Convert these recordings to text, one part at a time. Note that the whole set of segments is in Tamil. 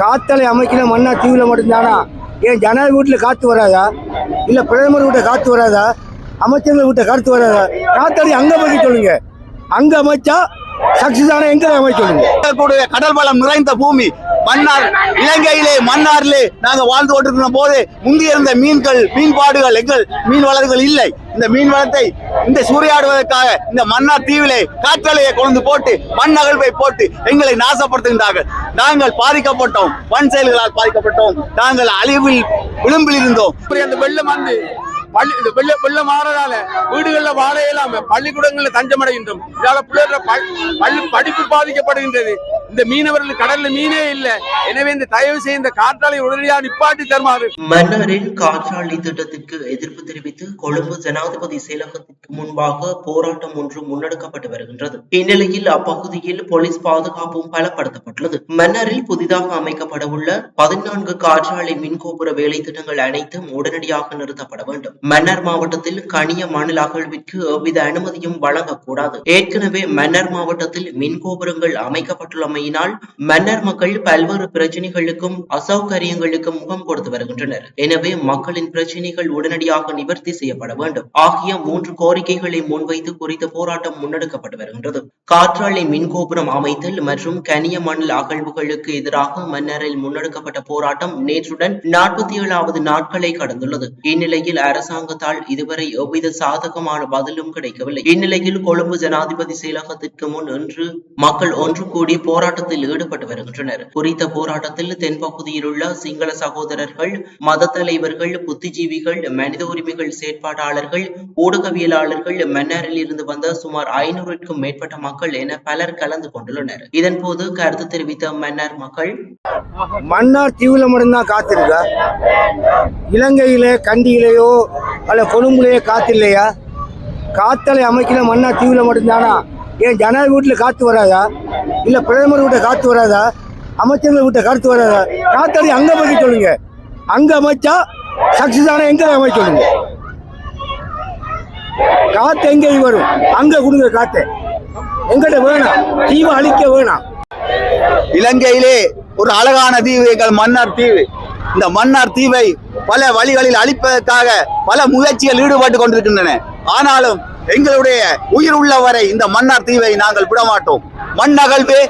காத்தலை அமைக்கிற மண்ணா தீவில் மட்டும்தானா? ஏன் ஜனாதி வீட்டில் காற்று வராதா? இல்லை பிரதமர் வீட்டை காற்று வராதா? அமைச்சர்கள் வீட்டை காற்று வராதா? காத்தலை அங்கே பற்றி சொல்லுங்க. அங்கே அமைச்சா சக்சஸ் ஆனால் எங்கே அமைச்சு சொல்லுங்க கடல் வளம் நிறைந்த பூமி மன்னார் இலங்கையிலே மன்னாரிலே நாங்க வாழ்ந்து கொண்டிருக்கிற போது முந்தி இருந்த மீன்கள் மீன்பாடுகள் எங்கள் மீன் வளர்கள் இல்லை. இந்த மீன் வளத்தை இந்த சூறையாடுவதற்காக இந்த மன்னார் தீவிலே காற்றலையை கொண்டு போட்டு மண் அகழ்வை போட்டு எங்களை நாசப்படுத்துகின்றார்கள். நாங்கள் பாதிக்கப்பட்டோம். வன் செயல்களால் பாதிக்கப்பட்டோம். நாங்கள் அழிவில் விளிம்பில் இருந்தோம் அந்த வெள்ளம் வந்து பள்ளி இந்த வெள்ள வெள்ளம் மாறதால வீடுகளில் வாழ இயலாம பள்ளிக்கூடங்களில் தஞ்சமடைகின்றோம். இதால பிள்ளைகள பள்ளி படிப்பு பாதிக்கப்படுகின்றது. இந்த மீனவர்கள் கடல்ல மீனே இல்ல. எனவே இந்த தயவு செய்து இந்த காற்றாலை உடனடியாக நிப்பாட்டி தருமாறு. மன்னாரில் காற்றாலை திட்டத்திற்கு எதிர்ப்பு தெரிவித்து கொழும்பு ஜனாதிபதி செயலகத்திற்கு முன்பாக போராட்டம் ஒன்று முன்னெடுக்கப்பட்டு வருகின்றது. இந்நிலையில் அப்பகுதியில் போலீஸ் பாதுகாப்பும் பலப்படுத்தப்பட்டுள்ளது. மன்னாரில் புதிதாக அமைக்கப்பட உள்ள பதினான்கு காற்றாலை மின்கோபுர வேலை திட்டங்கள் அனைத்தும் உடனடியாக நிறுத்தப்பட வேண்டும். மன்னர் மாவட்டத்தில் கனிய மாநில அகழ்விற்கு எவ்வித அனுமதியும் வழங்கக்கூடாது. ஏற்கனவே மன்னர் மாவட்டத்தில் மின்கோபுரங்கள் அமைக்கப்பட்டுள்ளமையினால் மன்னர் மக்கள் பல்வேறு பிரச்சனைகளுக்கும் அசௌகரியங்களுக்கும் முகம் கொடுத்து வருகின்றனர். எனவே மக்களின் பிரச்சனைகள் உடனடியாக நிவர்த்தி செய்யப்பட வேண்டும். ஆகிய மூன்று கோரிக்கைகளை முன்வைத்து குறித்த போராட்டம் முன்னெடுக்கப்பட்டு வருகின்றது. காற்றாலை மின்கோபுரம் அமைத்தல் மற்றும் கனிய மணல் அகழ்வுகளுக்கு எதிராக மன்னரில் முன்னெடுக்கப்பட்ட போராட்டம் நேற்றுடன் நாற்பத்தி ஏழாவது நாட்களை கடந்துள்ளது. இந்நிலையில் அரசாங்கத்தால் இதுவரை எவ்வித சாதகமான பதிலும் கிடைக்கவில்லை. இந்நிலையில் கொழும்பு ஜனாதிபதி செயலகத்திற்கு முன் இன்று மக்கள் ஒன்று கூடி போராட்டம் போராட்டத்தில் ஈடுபட்டு வருகின்றனர். குறித்த போராட்டத்தில் தென்பகுதியில் உள்ள சிங்கள சகோதரர்கள் மத தலைவர்கள் புத்திஜீவிகள் மனித உரிமைகள் செயற்பாட்டாளர்கள் ஊடகவியலாளர்கள் மன்னாரில் இருந்து வந்த சுமார் ஐநூறுக்கும் மேற்பட்ட மக்கள் என பலர் கலந்து கொண்டுள்ளனர். இதன் போது கருத்து தெரிவித்த மன்னார் மக்கள் மன்னார் தீவுல மட்டும்தான் காத்திருக்க? இருக்கா இலங்கையிலே கண்டியிலேயோ அல்ல கொழும்புலேயோ காத்தில்லையா? காத்தலை அமைக்கிற மன்னார் தீவுல மட்டும்தானா? ஏன் ஜனாதிபதி வீட்டில் காற்று வராதா? இல்லை பிரதமர் வீட்டை காற்று வராதா? அமைச்சர்கள் வீட்டை காற்று வராதா? காத்தாடி அங்கே பற்றி சொல்லுங்க. அங்கே அமைச்சா சக்சஸ் ஆனால் எங்கே அமைச்சு சொல்லுங்க? காற்று எங்கே வரும். அங்கே கொடுங்க காற்று எங்கிட்ட வேணாம். தீவை அழிக்க வேணாம். இலங்கையிலே ஒரு அழகான தீவு எங்கள் மன்னார் தீவு. இந்த மன்னார் தீவை பல வழிகளில் அழிப்பதற்காக பல முயற்சிகள் ஈடுபட்டு கொண்டிருக்கின்றன. ஆனாலும் எங்களுடைய உயிர் உள்ளவரை இந்த மன்னார் தீவை நாங்கள் விடமாட்டோம். மண்ணகழ்வே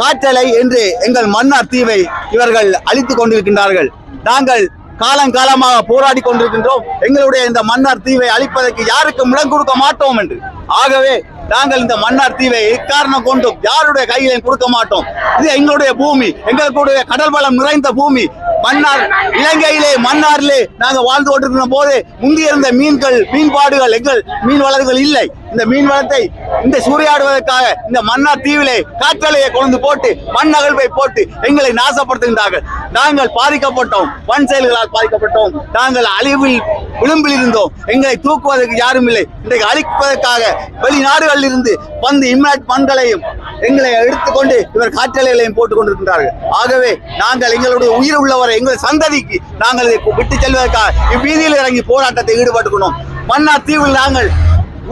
காற்றலை என்று எங்கள் மன்னார் தீவை இவர்கள் அழித்துக் கொண்டிருக்கின்றார்கள். நாங்கள் காலங்காலமாக போராடி கொண்டிருக்கின்றோம். எங்களுடைய இந்த மன்னார் தீவை அழிப்பதற்கு யாருக்கும் இடம் கொடுக்க மாட்டோம் என்று. ஆகவே நாங்கள் இந்த மன்னார் தீவை எக்காரணம் கொண்டும் யாருடைய கையிலையும் கொடுக்க மாட்டோம். இது எங்களுடைய பூமி எங்களுடைய கடல் வளம் நிறைந்த பூமி. மன்னார் இலங்கையிலே மன்னாரிலே நாங்கள் வாழ்ந்து கொண்டிருக்கிற போது முந்தி இருந்த மீன்கள் மீன்பாடுகள் எங்கள் மீன் வளர்கள் இல்லை. இந்த மீன் வளத்தை இந்த சூறையாடுவதற்காக இந்த மன்னார் தீவிலே காற்றலையை கொண்டு போட்டு மண் அகழ்வை போட்டு எங்களை நாசப்படுத்துகின்றார்கள். நாங்கள் பாதிக்கப்பட்டோம். வன் செயல்களால் பாதிக்கப்பட்டோம். நாங்கள் அழிவில் விளிம்பில் இருந்தோம் எங்களை தூக்குவதற்கு யாரும் இல்லை. இன்றைக்கு அழிப்பதற்காக வெளிநாடுகளில் இருந்து வந்து இம்ராட் மண்களையும் எங்களை எடுத்துக்கொண்டு இவர் காற்றலைகளையும் போட்டுக் கொண்டிருக்கிறார்கள் ஆகவே நாங்கள் எங்களுடைய உயிர் உள்ளவரை எங்கள் சந்ததிக்கு நாங்கள் இதை விட்டு செல்வதற்காக இவ்வீதியில் இறங்கி போராட்டத்தை ஈடுபட்டுக்கணும் மன்னார் தீவில் நாங்கள்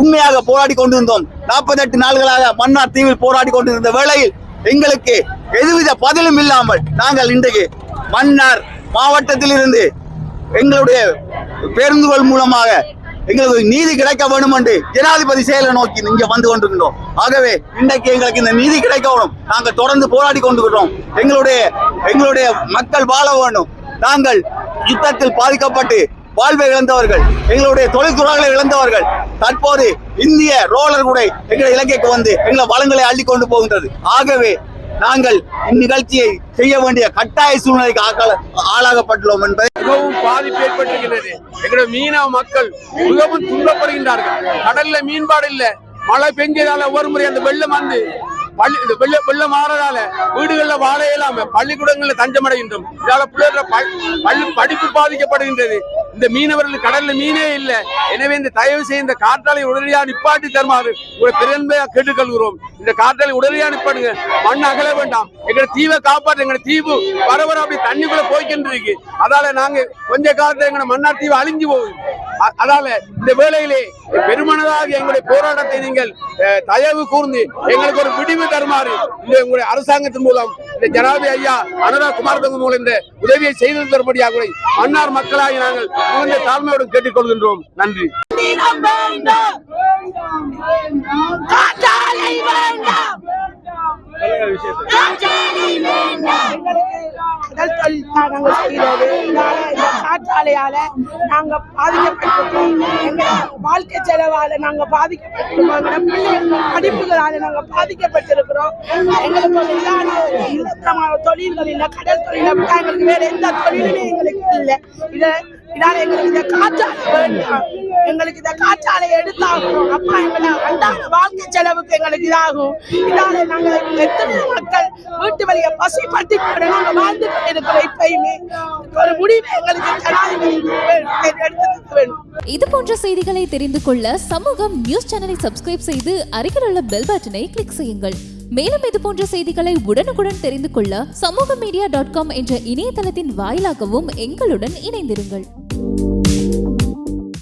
உண்மையாக போராடி கொண்டிருந்தோம். நாற்பத்தெட்டு நாள்களாக மன்னார் தீவில் போராடி கொண்டிருந்த வேளையில் எங்களுக்கு எதுவித பதிலும் இல்லாமல் நாங்கள் இன்றைக்கு மன்னார் மாவட்டத்தில் இருந்து எங்களுடைய பேருந்துகள் மூலமாக எங்களுக்கு நீதி கிடைக்க வேண்டும் என்று ஜனாதிபதி செயலை நோக்கி இங்க வந்து கொண்டிருக்கின்றோம் ஆகவே இன்றைக்கு எங்களுக்கு இந்த நீதி கிடைக்க வேணும். நாங்கள் தொடர்ந்து போராடி கொண்டிருக்கிறோம். எங்களுடைய எங்களுடைய மக்கள் வாழ வேண்டும் நாங்கள் யுத்தத்தில் பாதிக்கப்பட்டு வாழ்வை இழந்தவர்கள் எங்களுடைய தொழில்துறைகளை இழந்தவர்கள் தற்போது இந்திய ரோலர் கூட எங்கள் இலங்கைக்கு வந்து எங்களை வளங்களை அள்ளி கொண்டு போகின்றது. ஆகவே நாங்கள் இந்நிகழ்ச்சியை செய்ய வேண்டிய கட்டாய சூழ்நிலைக்கு ஆக்கால- ஆளாகப்பட்டுள்ளோம் என்பதை மிகவும் பாதிப்பு ஏற்பட்டிருக்கிறது எங்களுடைய மீனவ மக்கள் மிகவும் துன்பப்படுகின்றார்கள். கடல்ல மீன்பாடு இல்ல. மழை பெஞ்சதால ஒரு முறை அந்த வெள்ளம் வந்து பள்ளி இந்த வெள்ள வெள்ளம் மாறதால வீடுகளில் வாழ இயலாம பள்ளிக்கூடங்களில் தஞ்சமடைகின்றோம். இதால பிள்ளைகள பள்ளி படிப்பு பாதிக்கப்படுகின்றது. இந்த மீனவர்கள் கடல்ல மீனே இல்லை. எனவே இந்த தயவு செய்து இந்த காற்றாலை உடனடியாக நிப்பாட்டி தருமாறு உங்களை பெருமையா கேட்டுக்கொள்கிறோம். இந்த காற்றாலை உடனடியாக நிப்பாடுங்க மண் அகல வேண்டாம். எங்களை தீவை காப்பாற்று எங்களை தீவு வர வர அப்படி தண்ணிக்குள்ள போய்க்கின்றிருக்கு. அதால நாங்க கொஞ்ச காலத்துல எங்களை மன்னார் தீவு அழிஞ்சு போகுது. அதால இந்த வேளையிலே பெருமனதாக எங்களுடைய போராட்டத்தை நீங்கள் தயவு கூர்ந்து எங்களுக்கு ஒரு விடிவு தருமாறு இந்த உங்களுடைய அரசாங்கத்தின் மூலம் இந்த ஜனாதிபதி ஐயா அனுரா குமாரதங்க மூலம் இந்த உதவியை செய்து தரும்படியாக கூட மன்னார் மக்களாகி நாங்கள் மிகுந்த தாழ்மையோடு கேட்டுக்கொள்கின்றோம். நன்றி. தினம் நாங்கள் காற்றாலையால நாங்க பாதிக்கப்பட்டிருக்கோம். எங்க வாழ்க்கை செலவால நாங்க பாதிக்கப்பட்டிருக்கோம். எங்க பிள்ளைகள் படிப்புகளால நாங்க பாதிக்கப்பட்டிருக்கிறோம். எங்களுக்கு ஒரு இதான இலக்கமான தொழில்கள் இல்லை கடல் தொழில் விட்டா எங்களுக்கு வேற எந்த தொழிலுமே எங்களுக்கு இல்லை. இத இதனால எங்களுக்கு இந்த காற்றாலை வேண்டாம். எங்களுக்கு இந்த காற்றாலை எடுத்தாகும் அப்பா எங்களை அன்றாட வாழ்க்கை செலவுக்கு எங்களுக்கு இதாகும். இதனால நாங்கள் எத்தனை மக்கள் வீட்டு பசி பட்டி கூட வாழ்ந்து கொண்டிருக்கிற இப்பயுமே ஒரு முடிவு எங்களுக்கு ஜனாதிபதி எடுத்து இது போன்ற செய்திகளை தெரிந்து கொள்ள சமூகம் நியூஸ் சேனலை சப்ஸ்கிரைப் செய்து அருகில் உள்ள பெல் பட்டனை கிளிக் செய்யுங்கள். மேலும் இது போன்ற செய்திகளை உடனுக்குடன் தெரிந்து கொள்ள சமூக மீடியா டாட் காம் என்ற இணையதளத்தின் வாயிலாகவும் எங்களுடன் இணைந்திருங்கள்.